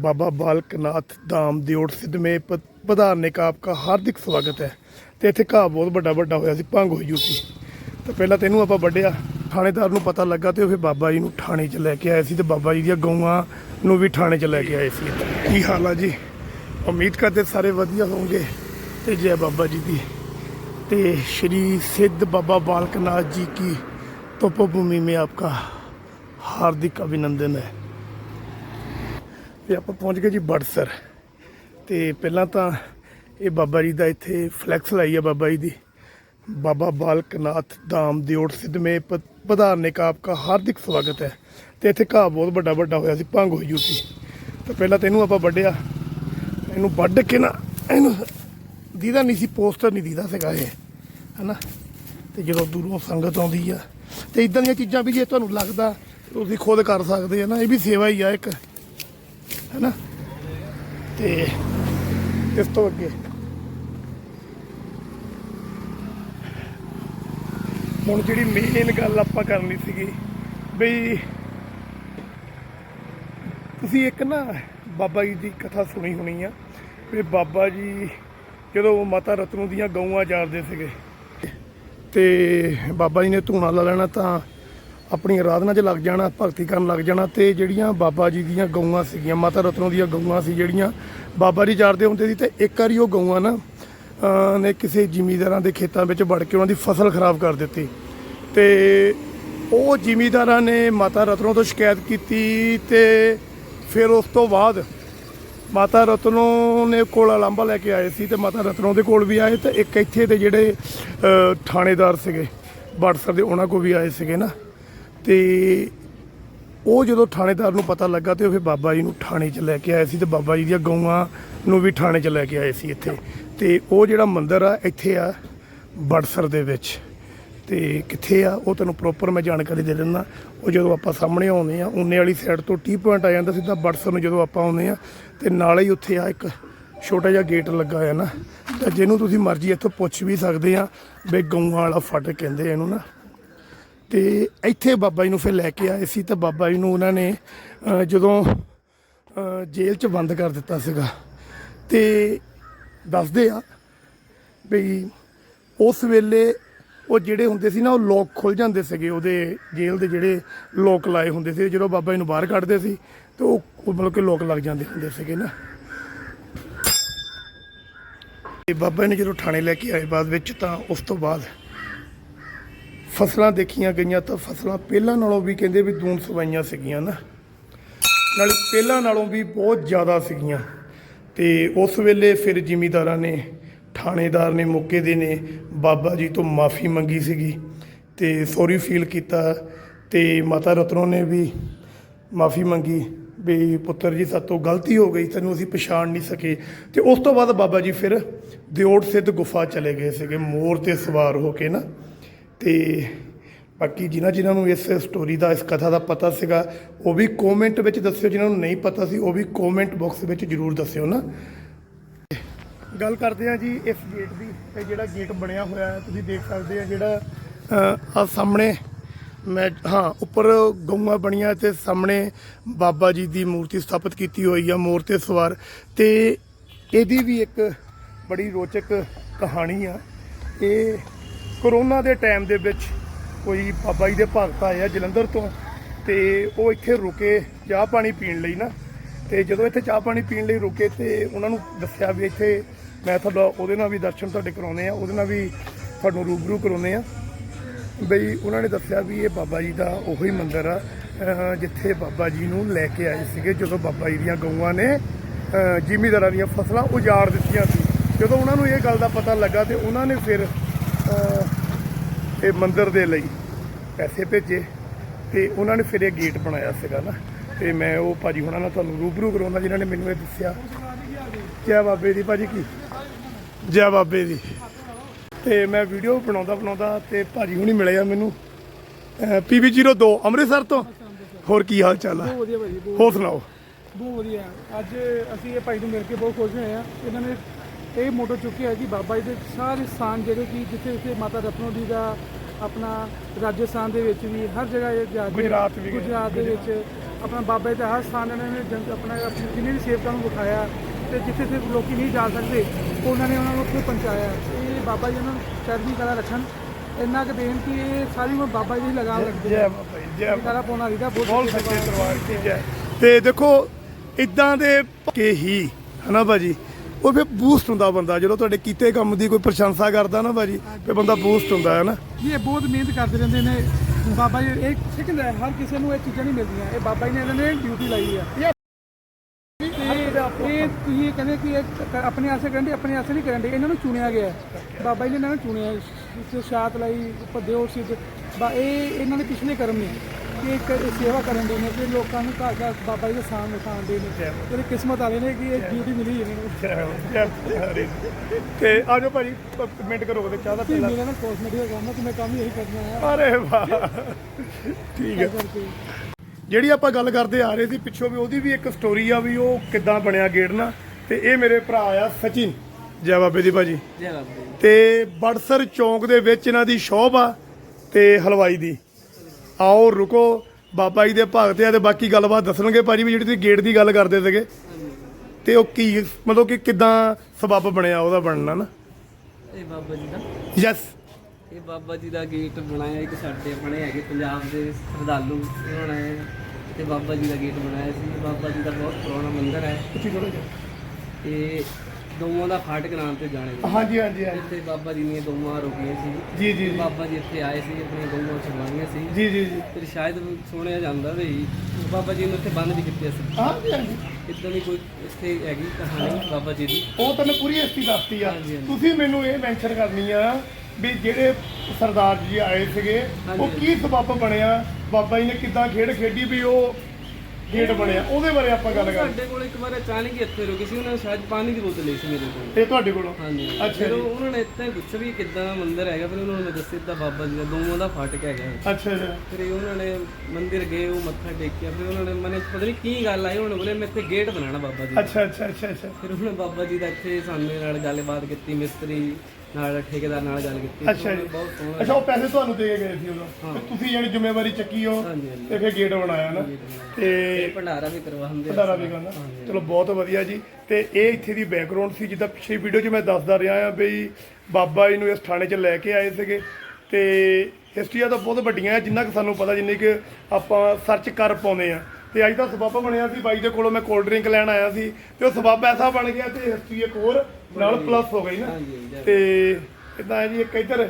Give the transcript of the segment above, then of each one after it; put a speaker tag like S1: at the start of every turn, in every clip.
S1: बाबा ਬਾਲਕਨਾਥ ਧਾਮ ਦਿਓੜ ਸਿੱਧ ਮੇ ਪ- ਪਧਾਰਨੇ ਕਾ ਆਪਕਾ ਹਾਰਦਿਕ ਸਵਾਗਤ ਹੈ ਤੇ ਇੱਥੇ ਘਾਹ ਬਹੁਤ ਵੱਡਾ ਵੱਡਾ ਹੋਇਆ ਸੀ ਭੰਗ ਹੋਈ ਹੋਈ ਸੀ ਤਾਂ ਪਹਿਲਾਂ ਤੈਨੂੰ ਆਪਾਂ ਵੱਢਿਆ ਥਾਣੇਦਾਰ ਨੂੰ ਪਤਾ ਲੱਗਾ ਤੇ ਉਹ ਫਿਰ ਬਾਬਾ ਜੀ ਨੂੰ ਥਾਣੇ 'ਚ ਲੈ ਕੇ ਆਏ ਸੀ ਤੇ ਬਾਬਾ ਜੀ ਦੀਆਂ ਗਊਆਂ ਨੂੰ ਵੀ ਥਾਣੇ 'ਚ ਲੈ ਕੇ ਆਏ ਸੀ ਕੀ ਹਾਲ ਆ ਜੀ ਉਮੀਦ ਕਰਦੇ ਸਾਰੇ ਵਧੀਆ ਹੋਵੋਗੇ ਤੇ ਜੈ ਬਾਬਾ ਜੀ ਦੀ ਤੇ ਸ਼੍ਰੀ ਸਿੱਧ ਬਾਬਾ ਬਾਲਕਨਾਥ ਜੀ ਕੀ ਤਪੋਭੂਮि में आपका ਹਾਰਦਿਕ ਅਭਿਨੰਦਨ ਹੈ ਤੇ ਆਪਾਂ ਪਹੁੰਚ ਗਏ ਜੀ ਬੜਸਰ। ਤੇ ਪਹਿਲਾਂ ਤਾਂ ਇਹ ਬਾਬਾ ਜੀ ਦਾ ਇੱਥੇ ਫਲੈਕਸ ਲਾਈ ਆ ਬਾਬਾ ਜੀ ਦੀ। ਬਾਬਾ ਬਾਲਕਨਾਥ ਧਾਮ ਦਿਓੜ ਸਿੱਧ ਮੇ ਪ- ਪਧਾਰਨੇ ਆਪਕਾ ਹਾਰਦਿਕ ਸਵਾਗਤ ਹੈ। ਤੇ ਇੱਥੇ ਘਾਹ ਬਹੁਤ ਵੱਡਾ ਵੱਡਾ ਹੋਇਆ ਸੀ, ਭੰਗ ਹੋਈ ਹੋਈ ਸੀ ਤਾਂ ਪਹਿਲਾਂ ਤੈਨੂੰ ਆਪਾਂ ਵੱਢਿਆ। ਇਹਨੂੰ ਵੱਢ ਕੇ ਨਾ, ਇਹਨੂੰ ਦੀਦਾ ਨਹੀਂ ਸੀ, ਪੋਸਟਰ ਨਹੀਂ ਦੀਦਾ ਸੀਗਾ ਇਹ, ਹਨਾ? ਤੇ ਜਦੋਂ ਦੂਰੋਂ ਸੰਗਤ ਆਉਂਦੀ ਆ, ਤੇ ਇਦਾਂ ਦੀਆਂ ਚੀਜ਼ਾਂ ਵੀ ਜੇ ਤੁਹਾਨੂੰ ਲੱਗਦਾ, ਤੁਸੀਂ ਖੁਦ ਕਰ ਸਕਦੇ ਆ ਨਾ, ਇਹ ਵੀ ਸੇਵਾ ਹੀ ਆ ਇੱਕ। ਹੈਨਾ? ਤੇ ਇਸ ਤੋਂ ਅੱਗੇ ਹੁਣ ਜਿਹੜੀ ਮੇਨ ਗੱਲ ਆਪਾਂ ਕਰਨੀ ਸੀਗੀ ਬਈ ਤੁਸੀਂ ਇੱਕ ਨਾ ਬਾਬਾ ਜੀ ਦੀ ਕਥਾ ਸੁਣੀ ਹੋਣੀ ਆ ਵੀ ਬਾਬਾ ਜੀ ਜਦੋਂ ਮਾਤਾ ਰਤਨੂ ਦੀਆਂ ਗਊਆਂ ਚਾਰਦੇ ਸੀਗੇ ਤੇ ਬਾਬਾ ਜੀ ਨੇ ਧੂਣਾ ਲਾ ਲੈਣਾ ਤਾਂ ਆਪਣੀ ਆਰਾਧਨਾ 'ਚ ਲੱਗ ਜਾਣਾ, ਭਗਤੀ ਕਰਨ ਲੱਗ ਜਾਣਾ ਤੇ ਜਿਹੜੀਆਂ ਬਾਬਾ ਜੀ ਦੀਆਂ ਗਊਆਂ ਸੀਗੀਆਂ, ਮਾਤਾ ਰਤਨੋ ਦੀਆਂ ਗਊਆਂ ਸੀ ਜਿਹੜੀਆਂ ਬਾਬਾ ਜੀ ਚਾਰਦੇ ਹੁੰਦੇ ਸੀ ਤੇ ਇੱਕ ਵਾਰੀ ਉਹ ਗਊਆਂ ਨਾ ਨੇ ਕਿਸੇ ਜ਼ਿਮੀਂਦਾਰਾਂ ਦੇ ਖੇਤਾਂ ਵਿੱਚ ਵੜ ਕੇ ਉਹਨਾਂ ਦੀ ਫਸਲ ਖਰਾਬ ਕਰ ਦਿੱਤੀ ਤੇ ਉਹ ਜ਼ਿਮੀਂਦਾਰਾਂ ਨੇ ਮਾਤਾ ਰਤਨੋ ਤੋਂ ਸ਼ਿਕਾਇਤ ਕੀਤੀ ਤੇ ਫਿਰ ਉਸ ਤੋਂ ਬਾਅਦ ਮਾਤਾ ਰਤਨੋ ਨੇ ਕੋਲ ਲਾਂਬਾ ਲੈ ਕੇ ਆਏ ਸੀ ਤੇ ਮਾਤਾ ਰਤਨੋ ਦੇ ਕੋਲ ਵੀ ਆਏ ਤੇ ਇੱਕ ਇੱਥੇ ਦੇ ਜਿਹੜੇ ਥਾਣੇਦਾਰ ਸੀਗੇ ਬੜਸਰ ਦੇ ਉਹਨਾਂ ਕੋ ਵੀ ਆਏ ਸੀਗੇ ਨਾ। ਤੇ ਉਹ ਜਦੋਂ ਥਾਣੇਦਾਰ ਨੂੰ ਪਤਾ ਲੱਗਾ ਤੇ ਉਹ ਫਿਰ ਬਾਬਾ ਜੀ ਨੂੰ ਥਾਣੇ 'ਚ ਲੈ ਕੇ ਆਏ ਸੀ ਤੇ ਬਾਬਾ ਜੀ ਦੀਆਂ ਗਊਆਂ ਨੂੰ ਵੀ ਥਾਣੇ 'ਚ ਲੈ ਕੇ ਆਏ ਸੀ ਇੱਥੇ। ਤੇ ਉਹ ਜਿਹੜਾ ਮੰਦਿਰ ਆ, ਇੱਥੇ ਆ ਬੜਸਰ ਦੇ ਵਿੱਚ। ਤੇ ਕਿੱਥੇ ਆ, ਉਹ ਤੈਨੂੰ ਪ੍ਰੋਪਰ ਮੈਂ ਜਾਣਕਾਰੀ ਦੇ ਦਿੰਦਾ। ਉਹ ਜਦੋਂ ਆਪਾਂ ਸਾਹਮਣੇ ਆਉਂਦੇ ਆ, ਉਨੇ ਵਾਲੀ ਸਾਈਡ ਤੋਂ ਟੀ ਪੁਆਇੰਟ ਆ ਜਾਂਦਾ ਸਿੱਧਾ ਬੜਸਰ ਨੂੰ ਜਦੋਂ ਆਪਾਂ ਆਉਂਦੇ ਆ। ਤੇ ਨਾਲ ਹੀ ਉੱਥੇ ਆ ਇੱਕ ਛੋਟਾ ਜਿਹਾ ਗੇਟ ਲੱਗਾ ਹੋਇਆ ਨਾ। ਤਾਂ ਜਿਹਨੂੰ ਤੁਸੀਂ ਮਰਜ਼ੀ ਇੱਥੋਂ ਪੁੱਛ ਵੀ ਸਕਦੇ ਆ ਵੀ ਗਊਆਂ ਵਾਲਾ ਫਾਟਕ ਕਹਿੰਦੇ ਇਹਨੂੰ ਨਾ। ਤੇ ਇੱਥੇ ਬਾਬਾ ਜੀ ਨੂੰ ਫਿਰ ਲੈ ਕੇ ਆਏ ਸੀ ਤਾਂ ਬਾਬਾ ਜੀ ਨੂੰ ਉਹਨਾਂ ਨੇ ਜਦੋਂ ਜੇਲ੍ਹ 'ਚ ਬੰਦ ਕਰ ਦਿੱਤਾ ਸੀਗਾ। ਤੇ ਦੱਸਦੇ ਆ ਵੀ ਉਸ ਵੇਲੇ ਉਹ ਜਿਹੜੇ ਹੁੰਦੇ ਸੀ ਨਾ, ਉਹ ਲੋਕ ਖੁੱਲ ਜਾਂਦੇ ਸੀਗੇ ਉਹਦੇ ਜੇਲ੍ਹ ਦੇ ਜਿਹੜੇ ਲੋਕ ਲਾਏ ਹੁੰਦੇ ਸੀ, ਜਦੋਂ ਬਾਬਾ ਜੀ ਨੂੰ ਬਾਹਰ ਕੱਢਦੇ ਸੀ, ਤੇ ਉਹ ਉਹ ਮਤਲਬ ਕਿ ਲੋਕ ਲੱਗ ਜਾਂਦੇ ਹੁੰਦੇ ਸੀਗੇ ਨਾ। ਤੇ ਬਾਬਾ ਜੀ ਨੇ ਜਦੋਂ ਥਾਣੇ ਲੈ ਕੇ ਆਏ ਬਾਅਦ ਵਿੱਚ, ਤਾਂ ਉਸ ਤੋਂ ਬਾਅਦ ਫਸਲਾਂ ਦੇਖੀਆਂ ਗਈਆਂ ਤਾਂ ਫਸਲਾਂ ਪਹਿਲਾਂ ਨਾਲੋਂ ਵੀ ਕਹਿੰਦੇ ਵੀ ਦੂਨ ਸਵਾਈਆਂ ਸੀਗੀਆਂ ਨਾ। ਨਾਲ ਪਹਿਲਾਂ ਨਾਲੋਂ ਵੀ ਬਹੁਤ ਜ਼ਿਆਦਾ ਸੀਗੀਆਂ। ਤੇ ਉਸ ਵੇਲੇ ਫਿਰ ਜ਼ਿਮੀਦਾਰਾਂ ਨੇ, ਥਾਣੇਦਾਰ ਨੇ ਮੌਕੇ ਦੇ ਨੇ, ਬਾਬਾ ਜੀ ਤੋਂ ਮਾਫੀ ਮੰਗੀ ਸੀਗੀ ਤੇ ਸੌਰੀ ਫੀਲ ਕੀਤਾ ਤੇ ਮਾਤਾ ਰਤਨੋ ਨੇ ਵੀ ਮਾਫੀ ਮੰਗੀ ਵੀ ਪੁੱਤਰ ਜੀ ਸਾਤੋਂ ਗਲਤੀ ਹੋ ਗਈ, ਤੈਨੂੰ ਅਸੀਂ ਪਛਾਣ ਨਹੀਂ ਸਕੇ। ਤੇ ਉਸ ਤੋਂ ਬਾਅਦ ਬਾਬਾ ਜੀ ਫਿਰ ਦਿਓੜ ਸਿੱਧ ਗੁਫਾ ਚਲੇ ਗਏ ਸੀਗੇ, ਮੋਰ ਤੇ ਸਵਾਰ ਹੋ ਕੇ ਨਾ। ਤੇ ਬਾਕੀ ਜਿਨ੍ਹਾਂ ਜਿਨ੍ਹਾਂ ਨੂੰ ਇਸ ਸਟੋਰੀ ਦਾ, ਇਸ ਕਥਾ ਦਾ ਪਤਾ ਸੀਗਾ, ਉਹ ਵੀ ਕਮੈਂਟ ਵਿੱਚ ਦੱਸਿਓ, ਜਿਨ੍ਹਾਂ ਨੂੰ ਨਹੀਂ ਪਤਾ ਸੀ, ਉਹ ਵੀ ਕਮੈਂਟ ਬਾਕਸ ਵਿੱਚ ਜਰੂਰ ਦੱਸਿਓ ਨਾ। ਗੱਲ ਕਰਦੇ ਆ ਜੀ ਇਸ ਗੇਟ ਦੀ ਤੇ ਜਿਹੜਾ ਗੇਟ ਬਣਿਆ ਹੋਇਆ ਹੈ, ਤੁਸੀਂ ਦੇਖ ਸਕਦੇ ਆ ਜਿਹੜਾ ਆ ਸਾਹਮਣੇ ਮੈਂ, ਹਾਂ, ਉੱਪਰ ਗਊਆਂ ਬਣੀਆਂ ਤੇ ਸਾਹਮਣੇ ਬਾਬਾ ਜੀ ਦੀ ਮੂਰਤੀ ਸਥਾਪਿਤ ਕੀਤੀ ਹੋਈ ਆ, ਮੋਰ ਤੇ ਸਵਾਰ। ਤੇ ਇਹਦੀ ਵੀ ਇੱਕ ਬੜੀ ਰੋਚਕ ਕਹਾਣੀ ਆ। ਇਹ ਕਰੋਨਾ ਦੇ ਟਾਈਮ ਦੇ ਵਿੱਚ ਕੋਈ ਬਾਬਾ ਜੀ ਦੇ ਭਗਤ ਆਏ ਆ ਜਲੰਧਰ ਤੋਂ ਤੇ ਉਹ ਇੱਥੇ ਰੁਕੇ ਚਾਹ ਪਾਣੀ ਪੀਣ ਲਈ ਨਾ। ਤੇ ਜਦੋਂ ਇੱਥੇ ਚਾਹ ਪਾਣੀ ਪੀਣ ਲਈ ਰੁਕੇ ਤੇ ਉਹਨਾਂ ਨੂੰ ਦੱਸਿਆ ਵੀ ਇੱਥੇ ਮੈਂ ਤੁਹਾਡਾ, ਉਹਦੇ ਨਾਲ ਵੀ ਦਰਸ਼ਨ ਤੁਹਾਡੇ ਕਰਾਉਣੇ ਆ, ਉਹਦੇ ਨਾਲ ਵੀ ਤੁਹਾਨੂੰ ਰੂਬਰੂ ਕਰਾਉਣੇ ਆ। ਬਈ ਉਹਨਾਂ ਨੇ ਦੱਸਿਆ ਵੀ ਇਹ ਬਾਬਾ ਜੀ ਦਾ ਉਹੀ ਮੰਦਿਰ ਆ ਜਿੱਥੇ ਬਾਬਾ ਜੀ ਨੂੰ ਲੈ ਕੇ ਆਏ ਸੀਗੇ ਜਦੋਂ ਬਾਬਾ ਜੀ ਦੀਆਂ ਗਊਆਂ ਨੇ ਜ਼ਿਮੀਦਾਰਾਂ ਦੀਆਂ ਫਸਲਾਂ ਉਜਾੜ ਦਿੱਤੀਆਂ ਸੀ। ਜਦੋਂ ਉਹਨਾਂ ਨੂੰ ਇਹ ਗੱਲ ਦਾ ਪਤਾ ਲੱਗਾ ਤੇ ਉਹਨਾਂ ਨੇ ਫਿਰ ਇਹ ਮੰਦਿਰ ਦੇ ਲਈ ਪੈਸੇ ਭੇਜੇ ਤੇ ਉਹਨਾਂ ਨੇ ਫਿਰ ਇਹ ਗੇਟ ਬਣਾਇਆ ਸੀਗਾ ਨਾ। ਤੇ ਮੈਂ ਉਹ ਭਾਜੀ ਹੁਣਾਂ ਨਾਲ ਤੁਹਾਨੂੰ ਰੂਬਰੂ ਕਰਾਉਂਦਾ ਜਿਨ੍ਹਾਂ ਨੇ ਮੈਨੂੰ ਇਹ ਦੱਸਿਆ। ਜੈ ਬਾਬੇ ਦੀ ਭਾਜੀ ਕੀ? ਜੈ ਬਾਬੇ ਦੀ। ਤੇ ਮੈਂ ਵੀਡੀਓ ਬਣਾਉਂਦਾ ਬਣਾਉਂਦਾ ਤੇ ਭਾਜੀ ਹੁਣੀ ਮਿਲੇ ਆ ਮੈਨੂੰ ਪੀਬੀ02 ਅੰਮ੍ਰਿਤਸਰ ਤੋਂ? ਹੋਰ ਕੀ ਹਾਲ ਚਾਲ ਆ? ਹੋਰ ਸੁਣਾਓ?
S2: ਬਹੁਤ ਵਧੀਆ। ਅੱਜ ਅਸੀਂ ਇਹ ਭਾਈ ਨੂੰ ਮਿਲ ਕੇ ਬਹੁਤ ਖੁਸ਼ ਹੋਏ ਆ ਇਹਨਾਂ ਨੇ ਇਹ ਮੋਟੋ ਚੁੱਕਿਆ ਹੈ ਕਿ ਬਾਬਾ ਜੀ ਦੇ ਸਾਰੇ ਸਥਾਨ ਜਿਹੜੇ ਕਿ ਜਿੱਥੇ ਜਿੱਥੇ ਮਾਤਾ ਰਤਨੋ ਜੀ ਦਾ ਆਪਣਾ ਰਾਜਸਥਾਨ ਦੇ ਵਿੱਚ ਵੀ ਹਰ ਜਗ੍ਹਾ ਇਹ ਜਾ ਕੇ
S1: ਗੁਜਰਾਤ ਵੀ ਗਏ।
S2: ਗੁਜਰਾਤ ਦੇ ਵਿੱਚ ਆਪਣਾ ਬਾਬਾ ਜੀ ਦਾ ਹਰ ਸਥਾਨ ਇਹਨਾਂ ਨੇ ਜਨ- ਆਪਣਾ ਆਪਣੀ ਜਿੰਨੇ ਵੀ ਸੇਵਕਾਂ ਨੂੰ ਵਿਖਾਇਆ ਤੇ ਜਿੱਥੇ ਜਿੱਥੇ ਲੋਕੀ ਨਹੀਂ ਜਾ ਸਕਦੇ ਉਹਨਾਂ ਨੇ ਉਹਨਾਂ ਨੂੰ ਉੱਥੇ ਪਹੁੰਚਾਇਆ। ਇਹ ਬਾਬਾ ਜੀ ਉਹਨਾਂ ਨੂੰ ਚੜ੍ਹਦੀ ਕਲਾ ਰੱਖਣ। ਇੰਨਾ ਕੁ ਬੇਨਤੀ ਇਹ ਸਾਰੀ ਉਮਰ ਬਾਬਾ ਜੀ ਦੀ ਲਗਾਮ
S1: ਜੈ ਬਾਬਾ ਜੀ ਜੈ
S2: ਸਾਰਾ ਪੋਣਾ ਦੀ ਦਾ
S1: ਬੋਲ
S2: ਬਹੁਤ
S1: ਸੱਚੇ ਦਰਬਾਰ ਕੀ ਜੈ ਤੇ ਦੇਖੋ ਇਦਾਂ ਦੇ ਕੇ ਹੀ ਹਨਾ ਭਾਜੀ? ਉਹ ਫਿਰ ਬੂਸਟ ਹੁੰਦਾ ਬੰਦਾ ਜਦੋਂ ਤੁਹਾਡੇ ਕੀਤੇ ਕੰਮ ਦੀ ਕੋਈ ਪ੍ਰਸ਼ੰਸਾ ਕਰਦਾ ਨਾ ਭਾਜੀ ਫਿਰ ਬੰਦਾ ਬੂਸਟ ਹੁੰਦਾ ਹੈ ਨਾ।
S2: ਜੀ ਇਹ ਬਹੁਤ ਮਿਹਨਤ ਕਰਦੇ ਰਹਿੰਦੇ ਨੇ। ਬਾਬਾ ਜੀ ਇਹ ਸਿੱਖਦਾ ਹੈ, ਹਰ ਕਿਸੇ ਨੂੰ ਇਹ ਚੀਜ਼ਾਂ ਨਹੀਂ ਮਿਲਦੀਆਂ। ਇਹ ਬਾਬਾ ਜੀ ਨੇ ਇਹਨਾਂ ਨੇ ਡਿਊਟੀ ਲਾਈ ਹੈ ਇਹ ਇਹ ਤੁਸੀਂ ਕਹਿੰਦੇ ਕਿ ਇਹ ਕ- ਆਪਣੇ ਆਸੇ ਕਰਨ ਦੇ ਆਪਣੇ ਆਸੇ ਨਹੀਂ ਕਰਨ ਦੇ ਇਹਨਾਂ ਨੂੰ ਚੁਣਿਆ ਗਿਆ। ਹੈ। ਬਾਬਾ ਜੀ ਨੇ ਇਹਨਾਂ ਨੂੰ ਚੁਣਿਆ। ਇੱਥੇ ਛਾਤ ਲਈ ਉੱਪਰ ਦਿਓ ਬਾ ਇਹ ਇਹਨਾਂ ਦੇ ਪਿਛਲੇ ਕਰਮ ਨੇ। ਕਿ ਇੱਕ ਸੇਵਾ ਕਰਨ ਦੇ ਨੇ ਕਿ ਲੋਕਾਂ ਨੂੰ ਘਰ ਘਰ ਬਾਬਾ ਜੀ ਦੇ ਸਾਹਮਣੇ ਖਾਣ ਦੇ ਨੇ। ਜਿਹੜੇ ਕਿਸਮਤ ਵਾਲੇ ਨੇ ਕਿ ਇਹ ਡਿਊਟੀ ਮਿਲੀ ਇਹਨਾਂ ਨੂੰ।
S1: ਤੇ ਆਜੋ ਭਾਜੀ ਪ- ਮਿੰਟ ਕਰੋ ਤੇ ਚਾਹ ਦਾ ਪੀਲਾ
S2: ਮੇਰਾ ਨਾ ਕੋਸਮੈਟਿਕ ਦਾ ਕੰਮ ਹੈ ਤੇ ਮੈਂ ਕੰਮ ਇਹੀ ਕਰਨਾ ਹੈ
S1: ਅਰੇ ਵਾਹ। ਠੀਕ ਹੈ। ਜਿਹੜੀ ਆਪਾਂ ਗੱਲ ਕਰਦੇ ਆ ਰਹੇ ਸੀ ਪਿੱਛੋਂ ਵੀ ਉਹਦੀ ਵੀ ਇੱਕ ਸਟੋਰੀ ਆ ਵੀ ਉਹ ਕਿੱਦਾਂ ਬਣਿਆ ਗੇੜਨਾ ਤੇ ਇਹ ਮੇਰੇ ਭਰਾ ਆ ਸਚਿਨ। ਜੈ ਬਾਬੇ ਦੀ ਭਾਜੀ।
S3: ਜੈ ਬਾਬਾ
S1: ਤੇ ਬੜਸਰ ਚੌਂਕ ਦੇ ਵਿੱਚ ਇਹਨਾਂ ਦੀ ਸ਼ੌਪ ਆ ਤੇ ਹਲਵਾਈ ਦੀ। ਆਓ ਰੁਕੋ। ਬਾਬਾ ਜੀ ਦੇ ਭਗਤ ਆ ਤੇ ਬਾਕੀ ਗੱਲਬਾਤ ਦੱਸਣਗੇ। ਭਾਜੀ ਵੀ ਜਿਹੜੀ ਤੁਸੀਂ ਗੇਟ ਦੀ ਗੱਲ ਕਰਦੇ ਸੀਗੇ ਤੇ ਉਹ ਕੀ ਮਤਲਬ ਕਿ ਕਿਦਾਂ ਸਬੱਬ ਬਣਿਆ ਉਹਦਾ ਬਣਨਾ ਨਾ?
S3: ਇਹ ਬਾਬਾ ਜੀ ਦਾ।
S1: ਯੈਸ
S3: ਇਹ ਬਾਬਾ ਜੀ ਦਾ ਗੇਟ ਬਣਾਇਆ ਇੱਕ ਸਾਡੇ ਆਪਣੇ ਹੈਗੇ ਪੰਜਾਬ ਦੇ ਸ਼ਰਧਾਲੂ ਉਹਨਾਂ ਨੇ ਤੇ ਬਾਬਾ ਜੀ ਦਾ ਗੇਟ ਬਣਾਇਆ ਸੀ। ਬਾਬਾ ਜੀ ਦਾ ਬਹੁਤ ਪੁਰਾਣਾ ਮੰਦਿਰ ਹੈ। ਤੇ ਦੋਵਾਂ ਦਾ ਫਾਟਕ ਨਾਮ ਤੇ ਜਾਣੇ ਜਾਂਦੇ।
S1: ਹਾਂਜੀ ਹਾਂਜੀ ਹਾਂਜੀ।
S3: ਇੱਥੇ ਬਾਬਾ ਜੀ ਦੀਆਂ ਦੋਵਾਂ ਰੁਕੀਆਂ ਸੀ।
S1: ਜੀ ਜੀ ਜੀ।
S3: ਬਾਬਾ ਜੀ ਇੱਥੇ ਆਏ ਸੀ ਆਪਣੀਆਂ ਦੋਵਾਂ ਚਲਾਈਆਂ ਸੀ।
S1: ਜੀ ਜੀ ਜੀ।
S3: ਫਿਰ ਸ਼ਾਇਦ ਸੁਣਿਆ ਜਾਂਦਾ ਵੀ ਬਾਬਾ ਜੀ ਨੂੰ ਇੱਥੇ ਬੰਦ ਵੀ ਕੀਤੇ ਸੀ।
S1: ਹਾਂਜੀ ਹਾਂਜੀ।
S3: ਇਦਾਂ ਦੀ ਕੋਈ ਇੱਥੇ ਹੈਗੀ ਕਹਾਣੀ ਬਾਬਾ ਜੀ ਦੀ?
S1: ਉਹ ਤਾਂ ਮੈਂ ਪੂਰੀ ਹਿਸਟਰੀ ਦੱਸਤੀ ਆ।
S3: ਹਾਂਜੀ, ਹਾਂਜੀ।
S1: ਤੁਸੀਂ ਮੈਨੂੰ ਇਹ ਮੈਂਸ਼ਨ ਕਰਨੀ ਆ ਵੀ ਜਿਹੜੇ ਸਰਦਾਰ ਜੀ ਆਏ ਸੀਗੇ ਉਹ
S3: ਹਾਂਜੀ।
S1: ਕੀ ਸਬੱਬ ਬਣਿਆ? ਬਾਬਾ ਜੀ ਨੇ ਕਿੱਦਾਂ ਖੇਡ ਖੇਡੀ ਵੀ ਉਹ ਗੇਟ ਬਣਿਆ ਉਹਦੇ ਬਾਰੇ ਆਪਾਂ ਗੱਲ ਕਰਾਂਗੇ
S3: ਸਾਡੇ ਕੋਲ ਇੱਕ ਵਾਰ ਅਚਾਨਕ ਹੀ ਇੱਥੇ ਰੁਕੇ ਸੀ ਉਹਨਾਂ ਨੇ ਸ਼ਾਇਦ ਪਾਣੀ ਦੀ ਬੋਤਲ ਲਈ ਸੀ ਮੇਰੇ ਕੋਲ।
S1: ਇਹ ਤੁਹਾਡੇ ਕੋਲੋਂ?
S3: ਹਾਂਜੀ
S1: ਅੱਛਾ
S3: ਫਿਰ
S1: ਜੀ।
S3: ਉਹਨਾਂ ਨੇ ਹੀ ਪੁੱਛਿਆ ਵੀ ਕਿੱਦਾਂ ਦਾ ਮੰਦਿਰ ਹੈਗਾ ਫਿਰ ਉਹਨਾਂ ਨੂੰ ਮੈਂ ਦੱਸਿਆ ਤਾਂ ਬਾਬਾ ਜੀ ਦਾ ਦੋਵਾਂ ਦਾ ਫਾਟਕ ਹੈਗਾ
S1: ਅੱਛਾ ਜੀ।
S3: ਫਿਰ ਇਹ ਉਹਨਾਂ ਨੇ ਮੰਦਿਰ ਗਏ ਉਹ ਮੱਥਾ ਟੇਕਿਆ ਫਿਰ ਉਹਨਾਂ ਨੇ ਮਨੇ ਪਤਾ ਨਹੀਂ ਕੀ ਗੱਲ ਆਈ ਉਹਨਾਂ ਨੇ ਬੋਲੇ ਮੈਂ ਇੱਥੇ ਗੇਟ ਬਣਾਉਣਾ ਬਾਬਾ ਜੀ।
S1: ਅੱਛਾ ਅੱਛਾ ਅੱਛਾ ਅੱਛਾ।
S3: ਫਿਰ ਉਹਨਾਂ ਨੇ ਬਾਬਾ ਜੀ ਦਾ ਇੱਥੇ ਸਾਹਮਣੇ ਨਾਲ ਗੱਲਬਾਤ ਕੀਤੀ ਮਿਸਤਰੀ ਨਾਲ ਠੇਕੇਦਾਰ ਨਾਲ ਗੱਲ ਕੀਤੀ।
S1: ਅੱਛਾ ਜੀ।
S3: ਬਹੁਤ ਸੋਹਣਾ
S1: ਅੱਛਾ ਉਹ ਪੈਸੇ ਤੁਹਾਨੂੰ ਦੇ ਕੇ ਗਏ ਸੀ ਉਦੋਂ? ਤੇ ਤੁਸੀਂ ਜਿਹੜੀ ਜ਼ਿੰਮੇਵਾਰੀ ਚੱਕੀ
S3: ਹਾਂਜੀ ਹਾਂਜੀ।
S1: ਤੇ ਫਿਰ ਗੇਟ ਬਣਾਇਆ ਨਾ? ਤੇ
S3: ਭੰਡਾਰਾ ਵੀ ਕਰਵਾਉਂਦੇ
S1: ਭੰਡਾਰਾ ਵੀ ਕਰਨਾ। ਚਲੋ ਬਹੁਤ ਵਧੀਆ ਜੀ। ਤੇ ਇਹ ਇੱਥੇ ਦੀ ਬੈਕਗ੍ਰਾਉਂਡ ਸੀ ਜਿੱਦਾਂ ਪਿਛਲੀ ਵੀਡੀਓ 'ਚ ਮੈਂ ਦੱਸਦਾ ਰਿਹਾ ਆ ਬਈ ਬਾਬਾ ਜੀ ਨੂੰ ਇਸ ਥਾਣੇ 'ਚ ਲੈ ਕੇ ਆਏ ਸੀਗੇ। ਤੇ ਹਿਸਟਰੀਆਂ ਤਾਂ ਬਹੁਤ ਵੱਡੀਆਂ ਆ ਜਿੰਨਾ ਕਿ ਸਾਨੂੰ ਪਤਾ ਜਿੰਨੀ ਕਿ ਆਪਾਂ ਸਰਚ ਕਰ ਪਾਉਂਦੇ ਆ। ਤੇ ਅੱਜ ਦਾ ਸਬੱਬ ਬਣਿਆ ਸੀ ਬਾਈ ਦੇ ਕੋਲੋਂ ਮੈਂ ਕੋਲਡ ਡਰਿੰਕ ਲੈਣ ਆਇਆ ਸੀ ਤੇ ਉਹ ਸਬੱਬ ਐਸਾ ਬਣ ਗਿਆ ਤੇ ਹਿਸਟਰੀ ਇੱਕ ਹੋਰ ਨਾਲ ਪਲੱਸ ਹੋ ਗਈ ਨਾ। ਤੇ ਇਦਾਂ ਹੈ ਜੀ ਇੱਕ ਇੱਧਰ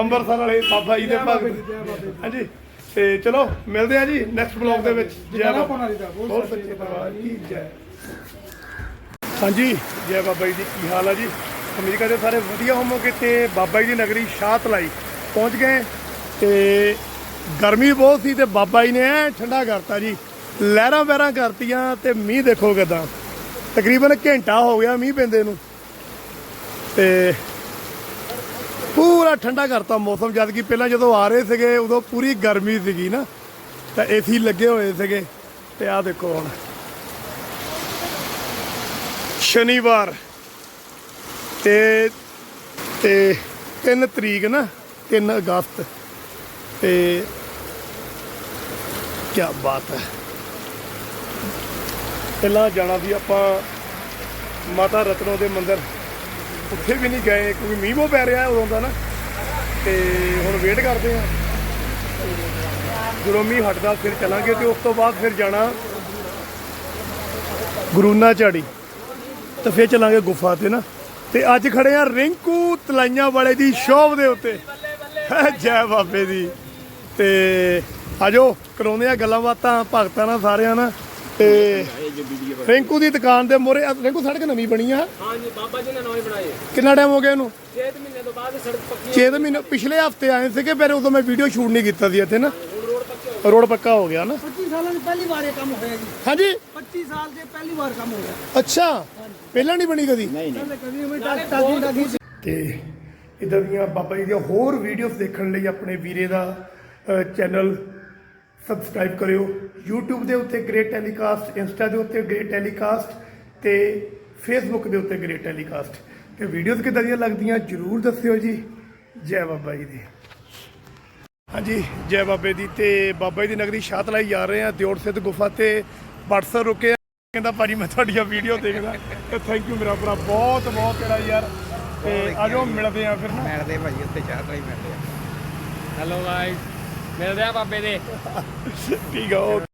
S1: ਅੰਮ੍ਰਿਤਸਰ ਵਾਲੇ ਬਾਬਾ ਜੀ ਦੇ ਭਗਤ। ਹਾਂਜੀ ਤੇ ਚਲੋ ਮਿਲਦੇ ਆ ਜੀ ਨੈਕਸਟ ਬਲੌਗ ਦੇ ਵਿੱਚ। ਜੈ ਬਾਬਾ।
S2: ਦੀ ਦਾ
S1: ਬਹੁਤ ਸੱਚੇ ਦਰਬਾਰ ਕੀ ਜੈ। ਹਾਂਜੀ ਜੈ ਬਾਬਾ ਜੀ ਦੀ ਕੀ ਹਾਲ ਆ ਜੀ? ਉਮੀਦ ਕਰਦੇ ਸਾਰੇ ਵਧੀਆ ਹੋਵੋਗੇ ਤੇ ਬਾਬਾ ਜੀ ਦੀ ਨਗਰੀ ਸ਼ਾਹਤਲਾਈ ਪਹੁੰਚ ਗਏ ਤੇ ਗਰਮੀ ਬਹੁਤ ਸੀ ਤੇ ਬਾਬਾ ਜੀ ਨੇ ਐ ਠੰਡਾ ਕਰਤਾ ਜੀ। ਲਹਿਰਾਂ ਵਹਿਰਾਂ ਕਰਤੀਆਂ ਤੇ ਮੀਂਹ ਦੇਖੋ ਕਿਦਾਂ। ਤਕਰੀਬਨ ਘੰਟਾ ਹੋ ਗਿਆ ਮੀਂਹ ਪੈਂਦੇ ਨੂੰ। ਤੇ ਪੂਰਾ ਠੰਡਾ ਕਰਤਾ ਮੌਸਮ, ਜਦ ਕਿ ਪਹਿਲਾਂ ਜਦੋਂ ਆ ਰਹੇ ਸੀਗੇ, ਉਦੋਂ ਪੂਰੀ ਗਰਮੀ ਸੀਗੀ ਨਾ। ਤਾਂ ਏਸੀ ਲੱਗੇ ਹੋਏ ਸੀਗੇ। ਤੇ ਆਹ ਦੇਖੋ ਹੁਣ। ਸ਼ਨੀਵਾਰ। ਤੇ ਤੇ 3 ਤਰੀਕ ਨਾ 3 ਅਗਸਤ। ਤੇ ਕੀ ਬਾਤ ਹੈ। ਪਹਿਲਾਂ ਜਾਣਾ ਸੀ, ਆਪਾਂ ਮਾਤਾ ਰਤਨੋ ਦੇ ਮੰਦਿਰ। ਉੱਥੇ ਵੀ ਨਹੀਂ ਗਏ, ਕਿਉਂਕਿ ਮੀਂਹ ਬਹੁਤ ਪੈ ਰਿਹਾ ਉਦੋਂ ਦਾ ਨਾ। ਤੇ ਹੁਣ ਵੇਟ ਕਰਦੇ ਆ ਜਦੋਂ ਮੀਂਹ ਹਟਦਾ, ਫਿਰ ਚੱਲਾਂਗੇ ਤੇ ਉਸ ਤੋਂ ਬਾਅਦ ਫਿਰ ਜਾਣਾ ਗੁਰੂਨਾ ਝਾੜੀ। ਤੇ ਫਿਰ ਚੱਲਾਂਗੇ ਗੁਫਾ ਤੇ ਨਾ। ਤੇ ਅੱਜ ਖੜੇ ਆ ਰਿੰਕੂ ਤਲਾਈਆਂ ਵਾਲੇ ਦੀ ਸ਼ੋਭ ਦੇ ਉੱਤੇ। ਜੈ ਬਾਬੇ ਦੀ। ਤੇ ਆਜੋ, ਕਰਾਉਂਦੇ ਆ ਗੱਲਾਂ ਬਾਤਾਂ, ਭਗਤਾਂ ਨਾਲ ਸਾਰਿਆਂ ਨਾਲ। ਤੇ ਰਿੰਕੂ ਦੀ ਦੁਕਾਨ ਦੇ ਮੋਰੇ ਰਿੰਕੂ ਸੜਕ ਨਵੀਂ ਬਣੀ ਆ?
S3: ਹਾਂਜੀ ਬਾਬਾ ਜੀ ਨੇ ਨਵੇਂ ਬਣਾਏ
S1: ਕਿੰਨਾ ਟਾਈਮ ਹੋ ਗਿਆ ਇਹਨੂੰ?
S3: 6 ਮਹੀਨੇ ਤੋਂ ਬਾਅਦ ਸੜਕ ਪੱਕੀ
S1: 6 ਮਹੀਨੇ ਪਿਛਲੇ ਹਫ਼ਤੇ ਆਏ ਸੀਗੇ ਫਿਰ ਉਦੋਂ ਮੈਂ ਵੀਡੀਓ ਸ਼ੂਟ ਨਹੀਂ ਕੀਤਾ ਸੀ ਇੱਥੇ ਨਾ। ਰੋਡ ਪੱਕਾ ਹੋ ਗਿਆ। ਨਾ?
S2: 25 ਸਾਲਾਂ ਦੀ ਪਹਿਲੀ ਵਾਰ ਇਹ ਕੰਮ ਹੋਇਆ ਜੀ।
S1: ਹਾਂਜੀ?
S2: 25 ਸਾਲ ਦੇ ਪਹਿਲੀ ਵਾਰ ਕੰਮ ਹੋਇਆ।
S1: ਅੱਛਾ। ਪਹਿਲਾਂ ਨਹੀਂ ਬਣੀ ਕਦੀ?
S2: ਪਹਿਲੇ ਕਦੀ ਮੈਂ ਟਾਕੀ ਟਾਕੀ
S1: ਤੇ ਇਦਾਂ ਦੀਆਂ ਬਾਬਾ ਜੀ ਦੀਆਂ ਹੋਰ ਵੀਡੀਓਜ਼ ਦੇਖਣ ਲਈ ਆਪਣੇ ਵੀਰੇ ਦਾ ਚੈਨਲ ਸਬਸਕ੍ਰਾਈਬ ਕਰਿਓ। YouTube ਦੇ ਉੱਤੇ ਗ੍ਰੇਟ ਟੈਲੀਕਾਸਟ Insta ਦੇ ਉੱਤੇ ਗ੍ਰੇਟ ਟੈਲੀਕਾਸਟ ਤੇ Facebook ਦੇ ਉੱਤੇ ਗ੍ਰੇਟ ਟੈਲੀਕਾਸਟ ਤੇ ਵੀਡੀਓਜ਼ ਕਿੱਦਾਂ ਦੀਆਂ ਲੱਗਦੀਆਂ ਜਰੂਰ ਦੱਸਿਓ ਜੀ। ਜੈ ਬਾਬਾ ਜੀ ਦੀ। ਹਾਂਜੀ ਜੈ ਬਾਬੇ ਦੀ ਤੇ ਬਾਬਾ ਜੀ ਦੀ ਨਗਰੀ ਸ਼ਾਤਲਾਈ ਜਾ ਰਹੇ ਆ ਦਿਓੜ ਸਿੱਧ ਗੁਫਾ ਤੇ। ਬਟਸਰ ਰੁਕੇ ਆ ਕਹਿੰਦਾ ਭਾਜੀ ਮੈਂ ਤੁਹਾਡੀਆਂ ਵੀਡੀਓ ਦੇਖਦਾ। ਤੇ ਥੈਂਕ ਯੂ ਮੇਰਾ ਭਰਾ ਬਹੁਤ ਬਹੁਤ ਤੇਰਾ ਯਾਰ। ਤੇ ਆਜੋ ਮਿਲਦੇ ਆ ਫਿਰ ਨਾ।
S4: ਮਿਲਦੇ ਭਾਜੀ ਉੱਤੇ ਚਾਹ ਲਈ ਮਿਲਦੇ ਆ।
S3: ਹੈਲੋ ਗਾਇਸ ਮਿਲਦੇ ਆ ਬਾਬੇ ਦੇ।
S1: ਠੀਕ ਆ ਓਕੇ।